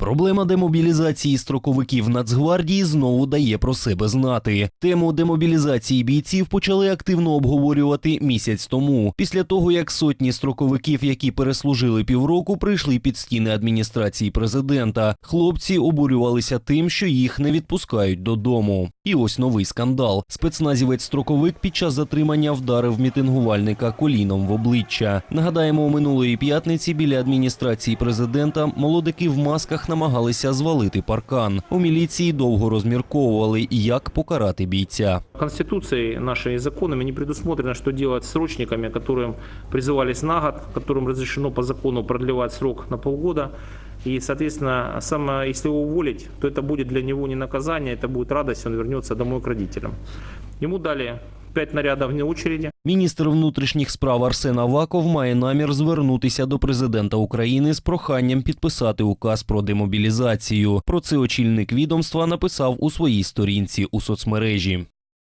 Проблема демобілізації строковиків Нацгвардії знову дає про себе знати. Тему демобілізації бійців почали активно обговорювати місяць тому, після того як сотні строковиків, які переслужили півроку, прийшли під стіни адміністрації президента. Хлопці обурювалися тим, що їх не відпускають додому. І ось новий скандал. Спецназівець строковик під час затримання вдарив мітингувальника коліном в обличчя. Нагадаємо, минулої п'ятниці біля адміністрації президента молодики в масках намагалися звалити паркан. У міліції довго розмірковували, як покарати бійця. Конституцией нашей и законами не предусмотрено, что делать с срочниками, которым призывались на год, которым разрешено по закону продлевать срок на полгода. И, соответственно, сам, если его уволить, то это будет для него не наказание, это будет радость, он вернется домой к родителям. Ему дали пять нарядов вне очереди. Міністр внутрішніх справ Арсен Аваков має намір звернутися до президента України з проханням підписати указ про демобілізацію. Про це очільник відомства написав у своїй сторінці у соцмережі.